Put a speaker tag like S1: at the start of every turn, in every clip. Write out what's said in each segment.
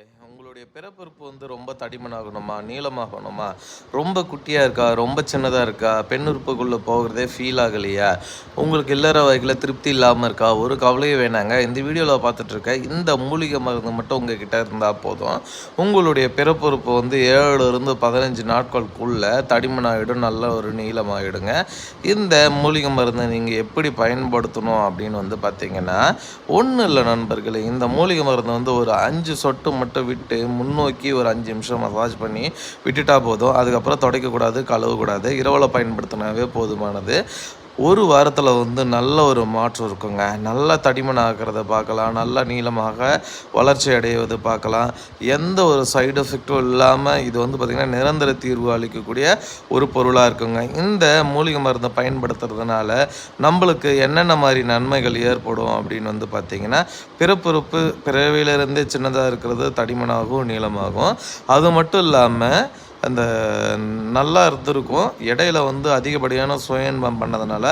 S1: நண்பர்களே உங்களுடைய பிறப்புறுப்பு வந்து ரொம்ப தடிமனாகணுமா நீளமாகணுமா? ரொம்ப குட்டியாக இருக்கா? ரொம்ப சின்னதாக இருக்கா? பெண் உறுப்புக்குள்ளே போகிறதே ஃபீல் ஆகலையா? உங்களுக்கு இல்லற வகையில் திருப்தி இல்லாமல் இருக்கா? ஒரு கவலையும் வேணாங்க. இந்த வீடியோவில் பார்த்துட்ருக்க இந்த மூலிகை மருந்து மட்டும் உங்ககிட்ட இருந்தால் போதும். உங்களுடைய பிறப்புறுப்பு வந்து ஏழுலேருந்து பதினஞ்சு நாட்களுக்குள்ளே தடிமனாகிடும் நல்ல ஒரு நீளமாகிடுங்க இந்த மூலிகை மருந்தை நீங்கள் எப்படி பயன்படுத்தணும் அப்படின்னு வந்து பார்த்தீங்கன்னா ஒன்றும் இல்லை நண்பர்களே இந்த மூலிகை மருந்து வந்து ஒரு அஞ்சு சொட்டு மட்டும் விட்டு முன்னோக்கி ஒரு அஞ்சு நிமிஷம் மசாஜ் பண்ணி விட்டுட்டா போதும். அதுக்கப்புறம் துடைக்கக்கூடாது கழுவக்கூடாது. இரவில் பயன்படுத்தினாவே போதுமானது. ஒரு வாரத்தில் வந்து நல்ல ஒரு மாற்றம் இருக்குங்க. நல்ல தடிமன் ஆகிறத பார்க்கலாம். நல்ல நீளமாக வளர்ச்சி அடைவது பார்க்கலாம். எந்த ஒரு சைடு எஃபெக்டும் இல்லாமல் இது வந்து பார்த்திங்கன்னா நிரந்தர தீர்வு அளிக்கக்கூடிய ஒரு பொருளாக இருக்குங்க. இந்த மூலிகை மருந்தை பயன்படுத்துறதுனால நம்மளுக்கு என்னென்ன மாதிரி நன்மைகள் ஏற்படும் அப்படின்னு வந்து பார்த்திங்கன்னா பிறப்புறுப்பு பிறவிலிருந்தே சின்னதாக இருக்கிறது தடிமனாகவும் நீளமாகும் அது மட்டும் இல்லாமல் அந்த நல்லா இருந்திருக்கும். இடையில வந்து அதிகப்படியான சுயன்பம் பண்ணதுனால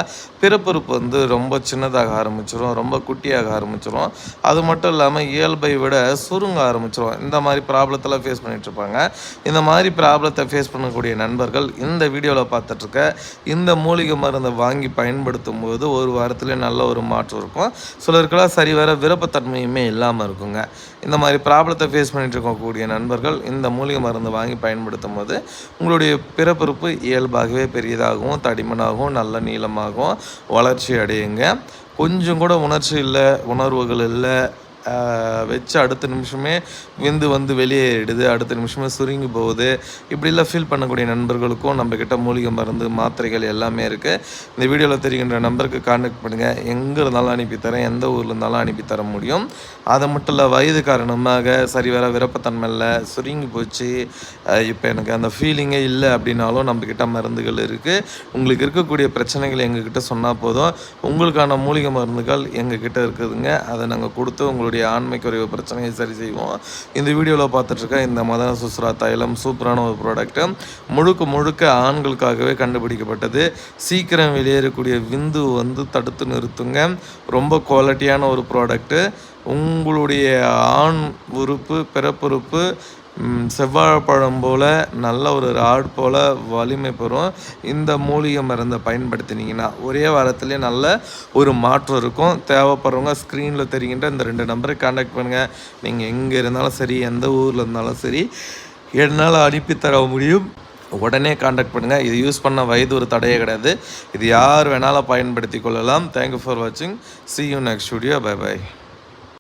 S1: பிறப்புறுப்பு வந்து ரொம்ப சின்னதாக ஆரம்பிச்சிரும் ரொம்ப குட்டியாக ஆரம்பிச்சிரும். அது மட்டும் இல்லாமல் இயல்பை விட சுருங்க ஆரம்பிச்சிரும். இந்த மாதிரி ப்ராப்ளத்தெல்லாம் ஃபேஸ் பண்ணிட்டு இருப்பாங்க. இந்த மாதிரி ப்ராப்ளத்தை ஃபேஸ் பண்ணக்கூடிய நண்பர்கள் இந்த வீடியோவில் பார்த்துட்ருக்க இந்த மூலிகை மருந்தை வாங்கி பயன்படுத்தும் போது ஒரு வாரத்துலேயே நல்ல ஒரு மாற்றம் இருக்கும். சிலருக்கெல்லாம் சரி வர விருப்பத்தன்மையுமே இல்லாமல் இருக்குங்க. இந்த மாதிரி ப்ராப்ளத்தை ஃபேஸ் பண்ணிட்டு இருக்கக்கூடிய நண்பர்கள் இந்த மூலிகை மருந்து வாங்கி பயன்படுத்தும் போது உங்களுடைய பிறப்பிறப்பு இயல்பாகவே பெரியதாகவும் தடிமனாகவும் நல்ல நீளமாகவும் வளர்ச்சி அடையுங்க. கொஞ்சம் கூட உணர்ச்சி இல்லை உணர்வுகள் இல்லை வச்சு அடுத்த நிமிஷமே விந்து வந்து வெளியேறிடுது அடுத்த நிமிஷமே சுருங்கி போகுது. இப்படிலாம் ஃபீல் பண்ணக்கூடிய நண்பர்களுக்கும் நம்மக்கிட்ட மூலிகை மருந்து மாத்திரைகள் எல்லாமே இருக்குது இந்த வீடியோவில் தெரிகின்ற நம்பருக்கு கான்டாக்ட் பண்ணுங்கள் எங்கே இருந்தாலும் அனுப்பித்தரேன் எந்த ஊரில் இருந்தாலும் அனுப்பி தர முடியும். அதை மட்டும் இல்லை வயது காரணமாக சரி வர விருப்பத்தன்மை இல்லை சுருங்கி போச்சு. இப்போ எனக்கு அந்த ஃபீலிங்கே இல்லை அப்படின்னாலும் நம்மக்கிட்ட மருந்துகள் இருக்குது உங்களுக்கு இருக்கக்கூடிய பிரச்சனைகள் எங்ககிட்ட சொன்னால் போதும். உங்களுக்கான மூலிகை மருந்துகள் எங்ககிட்ட இருக்குதுங்க. அதை நாங்கள் கொடுத்து உங்களுடைய ஆண்மை குறைவு பிரச்சனையை சரி செய்வோம். இந்த வீடியோவில் பார்த்துட்ருக்க இந்த மதன சுஸ்ரா தைலம் சூப்பரான ஒரு ப்ராடக்ட்டு முழுக்க முழுக்க ஆண்களுக்காகவே கண்டுபிடிக்கப்பட்டது. சீக்கிரம் வெளியேறக்கூடிய விந்து வந்து தடுத்து நிறுத்துங்க. ரொம்ப குவாலிட்டியான ஒரு ப்ராடக்ட்டு உங்களுடைய ஆண் உறுப்பு பிறப்புறுப்பு செவ்வாழைப்பழம் போல் நல்ல ஒரு ராட் போல் வலிமை பெறும். இந்த மூலிகை மருந்தை பயன்படுத்தினீங்கன்னா ஒரே வாரத்துலேயே நல்ல ஒரு மாற்றம் இருக்கும். தேவைப்படுறவங்க ஸ்க்ரீனில் தெரிகின்ற இந்த ரெண்டு நம்பருக்கு காண்டாக்ட் பண்ணுங்கள் நீங்கள் எங்கே இருந்தாலும் சரி எந்த ஊரில் இருந்தாலும் சரி என்னால் அனுப்பி தர முடியும். உடனே காண்டாக்ட் பண்ணுங்கள் இது யூஸ் பண்ண வயது ஒரு தடையே கிடையாது. இது யார் வேணாலும் பயன்படுத்தி கொள்ளலாம். தேங்க்யூ ஃபார் வாட்சிங் see you next studio bye bye